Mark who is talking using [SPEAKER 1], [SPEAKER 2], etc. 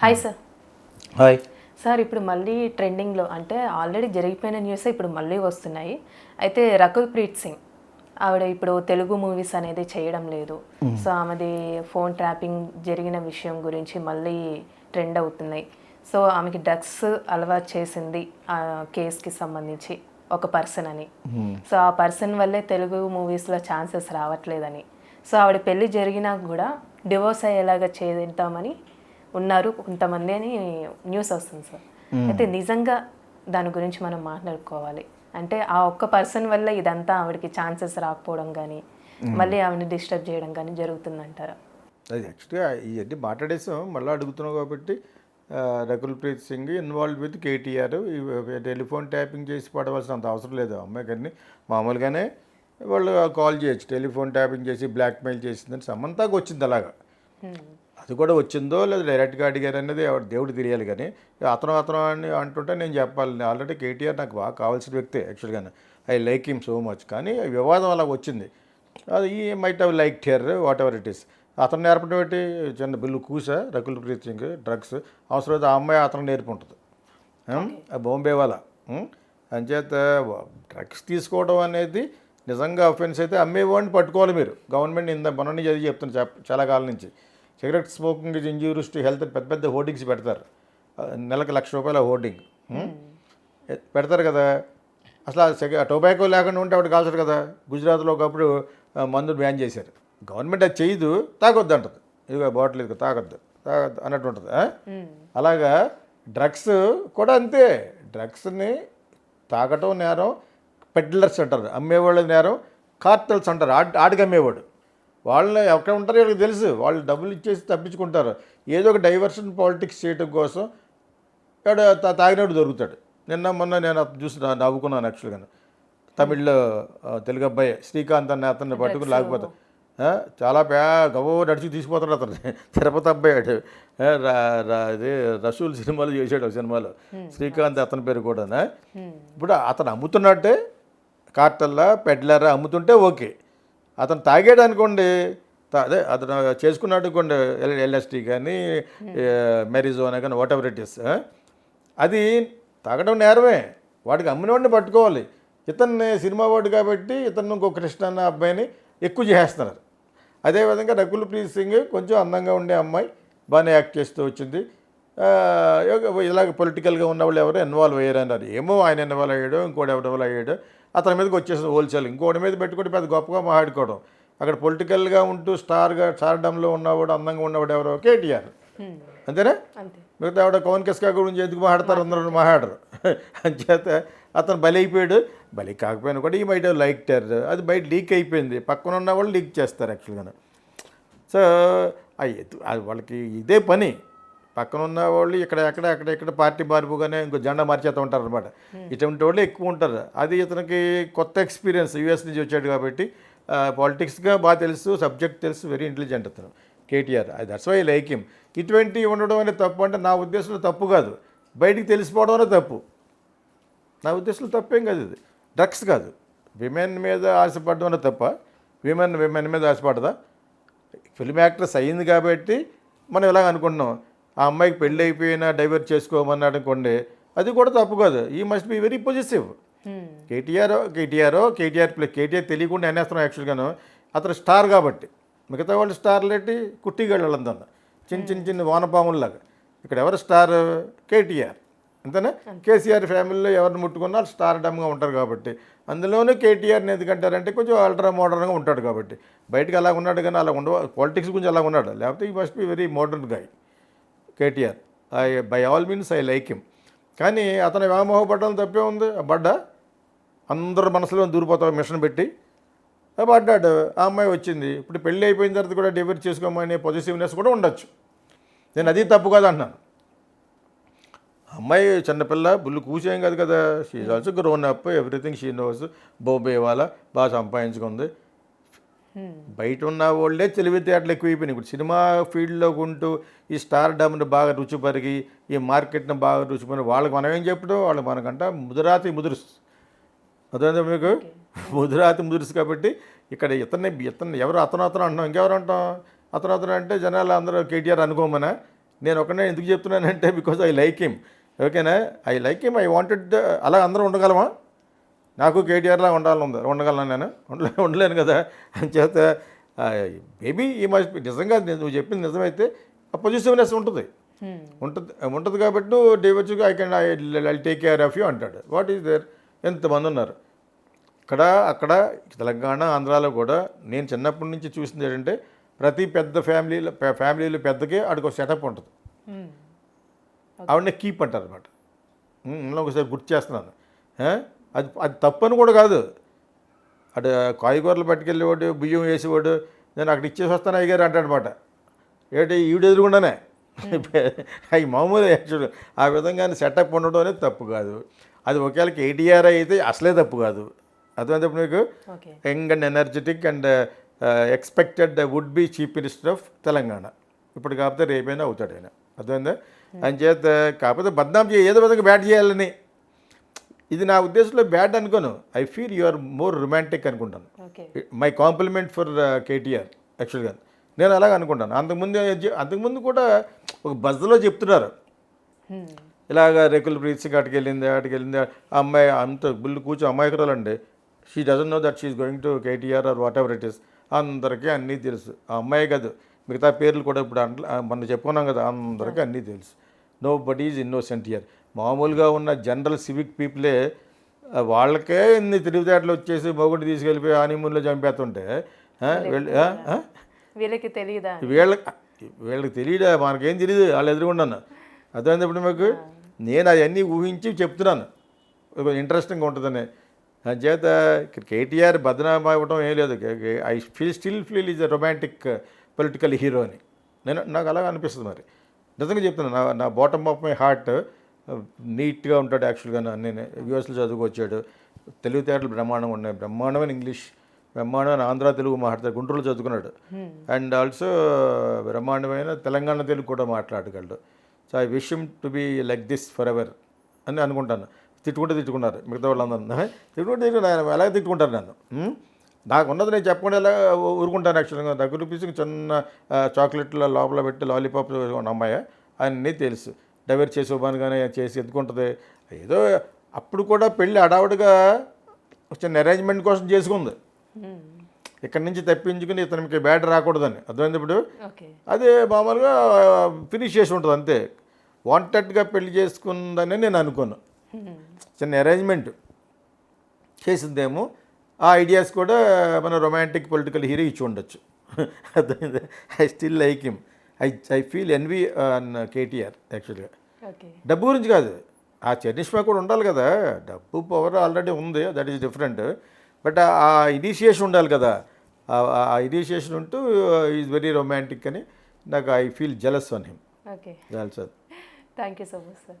[SPEAKER 1] Hi sir
[SPEAKER 2] hi
[SPEAKER 1] sir ఇప్పుడు మళ్ళీ ట్రెండింగ్లో అంటే ఆల్రెడీ జరిగిపోయిన న్యూస్ ఇప్పుడు మళ్ళీ వస్తున్నాయి. అయితే రకుల్ ప్రీత్ సింగ్ ఆవిడ ఇప్పుడు తెలుగు మూవీస్ అనేది చేయడం లేదు. సో ఆమెది ఫోన్ ట్రాపింగ్ జరిగిన విషయం గురించి మళ్ళీ ట్రెండ్ అవుతున్నాయి. సో ఆమెకి డ్రగ్స్ అలవాటు చేసింది ఆ కేసుకి సంబంధించి ఒక పర్సన్ అని. సో ఆ పర్సన్ వల్లే తెలుగు మూవీస్లో ఛాన్సెస్ రావట్లేదని. సో ఆవిడ పెళ్ళి జరిగినా కూడా డివోర్స్ అయ్యేలాగా చేద్దామని ఉన్నారు కొంతమంది అని న్యూస్ వస్తుంది సార్. అయితే నిజంగా దాని గురించి మనం మాట్లాడుకోవాలి. అంటే ఆ ఒక్క పర్సన్ వల్ల ఇదంతా ఆవిడకి ఛాన్సెస్ రాకపోవడం కానీ మళ్ళీ ఆవిడని డిస్టర్బ్ చేయడం కానీ జరుగుతుందంటారా?
[SPEAKER 2] అది యాక్చువల్గా ఇవన్నీ మాట్లాడేసాం. మళ్ళీ అడుగుతున్నాం కాబట్టి ఆ, Rakul Preet Singh involve with KTR. Telephone tapping చేసి పడవలసినంత అవసరం లేదు అమ్మాయి కానీ మామూలుగానే వాళ్ళు కాల్ చేయొచ్చు. టెలిఫోన్ ట్యాపింగ్ చేసి బ్లాక్మెయిల్ చేసిందని సమంతాకు వచ్చింది అలాగా. అది కూడా వచ్చిందో లేదా డైరెక్ట్గా అడిగారు అనేది దేవుడు తెలియాలి కానీ అతను అతను అని అంటుంటే నేను చెప్పాలి. ఆల్రెడీ కేటీఆర్ నాకు బాగా కావాల్సిన వ్యక్తే యాక్చువల్గా. I like him so much. కానీ వివాదం అలా వచ్చింది. అది ఈ might have like here whatever it is. అతను నేర్పడం ఏంటి? చిన్న బిల్లు కూసా రకుల్ ప్రీత్ సింగ్ డ్రగ్స్. అవసరమైతే ఆ అమ్మాయి అతను నేర్పుంటుంది. బాంబే వాళ్ళ? అంచేత డ్రగ్స్ తీసుకోవడం అనేది నిజంగా అఫెన్స్ అయితే అమ్మేవాడిని పట్టుకోవాలి మీరు. గవర్నమెంట్ ఇంత మొన్న చదివి చెప్తాను చెప్- చాలా కాలం నుంచి. Cigarette smoking is injurious to health పెద్ద పెద్ద హోర్డింగ్స్ పెడతారు. నెలకు లక్ష రూపాయల హోర్డింగ్ పెడతారు కదా. అసలు ఆ టొబాకో లేకుండా ఉంటే ఆవిడ కాల్చరు కదా. గుజరాత్లో ఒకప్పుడు మందులు బ్యాన్ చేశారు. గవర్నమెంట్ అది చేయదు తాగొద్దు అంటది. ఇదిగో బాటిల్ ఇదిగో తాగొద్దు తాగొద్దు అన్నట్టు ఉంటుంది? అలాగా డ్రగ్స్ కూడా అంతే. డ్రగ్స్ని తాగటం నేరం పెడ్లర్స్ అంటారు. అమ్మేవాళ్ళ నేరం కార్టల్స్ అంటారు. ఆడి ఆడికి అమ్మేవాడు. వాళ్ళు ఎక్కడ ఉంటారో వీళ్ళకి తెలుసు. వాళ్ళు డబ్బులు ఇచ్చేసి తప్పించుకుంటారు. ఏదో ఒక డైవర్షన్ పాలిటిక్స్ చేయడం కోసం తా- తాగినట్టు దొరుకుతాడు. నిన్న మొన్న నేను అతను చూసి నవ్వుకున్నాను యాక్చువల్గా తమిళ్ళో తెలుగు అబ్బాయి శ్రీకాంత్ అనే అతన్ని పట్టుకుని లేకపోతే ఆ, చాలా పే గవ్వ నడిచి తీసుకుపోతాడు అతను తిరుపతి అబ్బాయి రా- ఇది రసూల్ సినిమాలు చేసాడు ఒక సినిమాలో. శ్రీకాంత్ అతని పేరు కూడా ఇప్పుడు అతను అమ్ముతున్నట్టే కార్టల్లా పెడ్లరా అమ్ముతుంటే ఓకే. అతను తాగాడు అనుకోండి అదే అతను చేసుకున్నాడు అనుకోండి ఎల్- ఎల్ఎస్టీ కానీ మెరిజోనా కానీ వాట్ ఎవర్ ఇట్ ఇస్ అది తాగడం నేరమే. వాడికి అమ్మిన వాడిని పట్టుకోవాలి. ఇతన్ని సినిమా వాడు కాబట్టి ఇతను ఇంకో కృష్ణ అన్న అబ్బాయిని ఎక్కువ చేస్తున్నారు అదేవిధంగా రకుల్ ప్రీత్ సింగ్ కొంచెం అందంగా ఉండే అమ్మాయి బాగానే యాక్ట్ చేస్తూ వచ్చింది. ఇలాగ పొలిటికల్గా ఉన్న వాళ్ళు ఎవరు ఇన్వాల్వ్ అయ్యారు అన్నారు ఏమో ఆయన ఇన్వాల్వ్ అయ్యాడు ఇంకోటి ఎవరు ఇన్వాల్వ్ అయ్యాడు. అతని మీదకి వచ్చేసింది హోల్సేల్. ఇంకోటి మీద పెట్టుకుంటే పెద్ద గొప్పగా మాట్లాడుకోవడం. అక్కడ పొలిటికల్గా ఉంటూ స్టార్గా స్టార్డంలో ఉన్నవాడు అందంగా ఉన్నవాడు ఎవరో కేటీఆర్. అంతేనా?
[SPEAKER 1] అంతే.
[SPEAKER 2] మిగతా ఆవిడ పవన్ కిస్కా గురించి ఎందుకు మాట్లాడతారు? అందరూ మాట్లాడరు. అంచేత అతను బలి అయిపోయాడు. బలి కాకపోయినా కూడా ఈ బయట లైక్ టెర్ అది బయట లీక్ అయిపోయింది. పక్కన ఉన్న వాళ్ళు లీక్ చేస్తారు యాక్చువల్గా సో అది వాళ్ళకి ఇదే పని. పక్కన ఉన్న వాళ్ళు ఇక్కడ ఎక్కడ అక్కడ ఇక్కడ పార్టీ మారిపోగానే ఇంకో జెండా మార్చేస్తూ ఉంటారు అనమాట ఇటువంటి వాళ్ళు ఎక్కువ ఉంటారు. అది ఇతనికి కొత్త ఎక్స్పీరియన్స్ యూఎస్ నుంచి వచ్చాడు కాబట్టి పాలిటిక్స్గా బాగా తెలుసు సబ్జెక్ట్ తెలుసు వెరీ ఇంటెలిజెంట్ అతను. కేటీఆర్. అది దట్స్ వై లైక్ హిమ్ ఇటువంటి ఉండడం అనేది తప్పు అంటే నా ఉద్దేశంలో తప్పు కాదు. బయటికి తెలిసిపోవడం అనేది తప్పు. నా ఉద్దేశంలో తప్పేం కాదు ఇది. డ్రగ్స్ కాదు. విమెన్ మీద ఆశపడడం అనేది తప్ప విమెన్ విమెన్ మీద ఆశపడదా? ఫిల్మ్ యాక్ట్రెస్ అయ్యింది కాబట్టి మనం ఇలాగ అనుకుంటున్నాం? ఆ అమ్మాయికి పెళ్ళి అయిపోయినా డైవర్ట్ చేసుకోమన్నాడు అనుకోండి అది కూడా తప్పు కాదు. He must be very positive KTR KTR KTR play KTR తెలియకుండా అనేస్తున్నాం యాక్చువల్గాను అతను స్టార్ కాబట్టి. మిగతా వాళ్ళు స్టార్లు ఏంటి? కుట్టిగాళ్ళు వాళ్ళందరూ చిన్న చిన్న చిన్న వానపాముల్లాగా. ఇక్కడ ఎవరు స్టార్? కేటీఆర్. అంతేనా? కేసీఆర్ ఫ్యామిలీలో ఎవరిని ముట్టుకున్నా వాళ్ళు స్టార్ డమ్గా ఉంటారు కాబట్టి. అందులోనూ కేటీఆర్ని ఎందుకంటారంటే కొంచెం అల్ట్రా మోడర్న్గా ఉంటాడు కాబట్టి. బయటకు అలా ఉన్నాడు కానీ అలా ఉండవు. పాలిటిక్స్ గురించి అలా ఉన్నాడు. లేకపోతే he must be very modern guy KTR. I by all means I like him కానీ అతను వ్యామోహపడడం తప్పే ఉంది. పడ్డా? అందరు మనసులో దూరిపోతావు మిషన్ పెట్టి. పడ్డాడు. ఆ అమ్మాయి వచ్చింది. ఇప్పుడు పెళ్ళి అయిపోయిన తర్వాత కూడా డెలివరీ చేసుకోమనే పాజిటివ్నెస్ కూడా ఉండొచ్చు. నేను అది తప్పు కాదు అంటున్నాను అమ్మాయి చిన్నపిల్ల బుల్లు కూసేం కాదు కదా. She's also grown up everything she knows Bobde వాళ్ళ బాగా సంపాదించుకుంది. బయట ఉన్న వాళ్ళే తెలివితేటలు ఎక్కువైపోయినాయి. ఇప్పుడు సినిమా ఫీల్డ్లో ఉంటూ ఈ స్టార్ డమ్ని బాగా రుచి పరిగి ఈ మార్కెట్ని బాగా రుచి పరి వాళ్ళకి మనం ఏం చెప్పడం వాళ్ళు మనకంట ముదురాతి ముదురుసు. అర్థమైందా మీకు? ముదురాతి ముదురుసు కాబట్టి ఇక్కడ ఇతన్ని ఇతన్ని ఎవరు అతను అతను అంటున్నాం. ఇంకెవరు అంటాం? అతను అతను అంటే జనాలు అందరూ కేటీఆర్ అనుకోమనా? నేను ఒకనే ఎందుకు చెప్తున్నానంటే బికాజ్ ఐ లైక్ హిమ్ ఓకేనా? I like him I wanted అలా అందరూ ఉండగలమా? నాకు కేటీఆర్లా ఉండాలని ఉంది. ఉండగలను నేను. ఉండలే ఉండలేను కదా. అని చేత మేబీ ఈ మస్ట్ నిజంగా నువ్వు చెప్పింది నిజమైతే పొజిటివ్నెస్ ఉంటుంది. ఉంటుంది ఉంటుంది కాబట్టి డేవచ్చు I can I take care of you అంటాడు. వాట్ ఈస్ దేర్ ఎంతమంది ఉన్నారు? ఇక్కడ అక్కడ తెలంగాణ ఆంధ్రాలో కూడా నేను చిన్నప్పటి నుంచి చూసింది ఏంటంటే ప్రతి పెద్ద ఫ్యామిలీలో ఫ్యామిలీలో పెద్దకే ఆడికి ఒక సెటప్ ఉంటుంది. ఆవిడనే కీప్ అంటారు అనమాట ఇందులో ఒకసారి గుర్తు చేస్తున్నాను? అది అది తప్పని కూడా కాదు. అటు కాయగూరలు పట్టుకెళ్ళేవాడు బియ్యం వేసేవాడు నేను అక్కడ ఇచ్చేసి వస్తాను అయ్యగారు అంటాడనమాట ఏంటి ఈవిడ ఎదురుగుండానే? అవి మామూలు యాక్చువల్ ఆ విధంగా సెటప్ ఉండడం అనేది తప్పు కాదు. అది ఒకవేళ కేటీఆర్ అయితే అసలే తప్పు కాదు. అర్థమైనప్పుడు మీకు young and energetic and expected would be chief minister of Telangana. ఇప్పుడు కాకపోతే రేపైనా అవుతాడు ఆయన. అర్థమైందా? అని చేత కాకపోతే బద్నాం ఏదో విధంగా బ్యాట్ చేయాలని. ఇది నా ఉద్దేశంలో బ్యాడ్ అనుకోను. I feel you are more romantic అనుకుంటాను. మై కాంప్లిమెంట్ ఫర్ కేటీఆర్ యాక్చువల్గా నేను అలాగ అనుకుంటాను. అంతకుముందు అంతకుముందు కూడా ఒక బజ్లో చెప్తున్నారు. ఇలాగ రేకుల ప్రీత్ సింగ్ అటుకు వెళ్ళింది అటుకు వెళ్ళింది ఆ అమ్మాయి అంత గుళ్ళు కూర్చో అమ్మాయికురాలండి she doesn't know that she's going to KTR or whatever it is అందరికీ అన్నీ తెలుసు. ఆ అమ్మాయి కాదు. మిగతా పేర్లు కూడా ఇప్పుడు అంట్ల- ఆ మనం చెప్పుకున్నాం కదా అందరికీ అన్నీ తెలుసు. No but is innocent year మామూలుగా ఉన్న జనరల్ సివిక్ పీపులే వాళ్ళకే ఇన్ని తిరుగుతాట్లు వచ్చేసి మొగుడు తీసుకెళ్ళిపోయి హనీమూన్లో చంపేస్తుంటే వీళ్ళు-?
[SPEAKER 1] వీళ్ళకి తెలియదా?
[SPEAKER 2] వీళ్ళకి వీళ్ళకి తెలియదా? మనకేం తెలియదు వాళ్ళు ఎదురుగున్నాను అర్థమైనప్పుడు మీకు? నేను అవన్నీ ఊహించి చెప్తున్నాను. ఇంట్రెస్టింగ్ ఉంటుందని. చేత కేటీఆర్ బదనామా ఇవ్వడం ఏం లేదు. I feel still feel is a romantic political hero అని. నేను నాకు అలాగ అనిపిస్తుంది మరి. నిజంగా చెప్తున్నాను నా నా బాటమ్ ఆఫ్ మై హార్ట్ నీట్గా ఉంటాడు యాక్చువల్గా నేను యూఎస్లో చదువుకొచ్చాడు తెలివితేటలు బ్రహ్మాండంగా ఉన్నాయి. బ్రహ్మాండమైన ఇంగ్లీష్ బ్రహ్మాండమైన ఆంధ్ర తెలుగు మాట్లాడతాడు గుంటూరులో చదువుకున్నాడు. అండ్ ఆల్సో బ్రహ్మాండమైన తెలంగాణ తెలుగు కూడా మాట్లాడగలడు. So I wish to be like this forever అని అనుకుంటాను. తిట్టుకుంటే తిట్టుకున్నారు మిగతా వాళ్ళందరూ. తిట్టుకుంటే తిట్టుకున్నారు ఎలాగ తిట్టుకుంటారు నన్ను? నాకు ఉన్నది నేను చెప్పకుండా ఎలా ఊరుకుంటాను యాక్చువల్గా దగ్గర రూపీస్ చిన్న చాక్లెట్లో లోపల పెట్టి లాలీపాప్ అమ్మాయి. అన్నీ తెలుసు డైవర్ట్ చేసి కానీ చేసి ఎత్తుకుంటుంది ఏదో అప్పుడు కూడా పెళ్ళి అడావుడిగా చిన్న అరేంజ్మెంట్ కోసం చేసుకుంది. ఇక్కడి నుంచి తప్పించుకుని ఇతనికి బ్యాడ్ రాకూడదని. అర్థమైంది ఇప్పుడు? అదే మామూలుగా ఫినిష్ చేసి ఉంటుంది అంతే. వాంటెడ్గా పెళ్ళి చేసుకుందని నేను అనుకోను. చిన్న అరేంజ్మెంట్ చేసిందేమో ఆ ఐడియాస్ కూడా మన రొమాంటిక్ పొలిటికల్ హీరో ఇచ్చి ఉండొచ్చు. అర్థమైంది? I still like him I I feel envy on KTR యాక్చువల్గా డబ్బు గురించి కాదు. ఆ చరిష్మా కూడా ఉండాలి కదా. డబ్బు పవర్ ఆల్రెడీ ఉంది. దట్ ఈస్ డిఫరెంట్ బట్ ఆ ఇనిషియేషన్ ఉండాలి కదా. ఆ ఇనిషియేషన్ ఉంటూ ఈజ్ వెరీ రొమాంటిక్ అని నాకు I feel jealous on him
[SPEAKER 1] okay
[SPEAKER 2] dals
[SPEAKER 1] thank you so much sir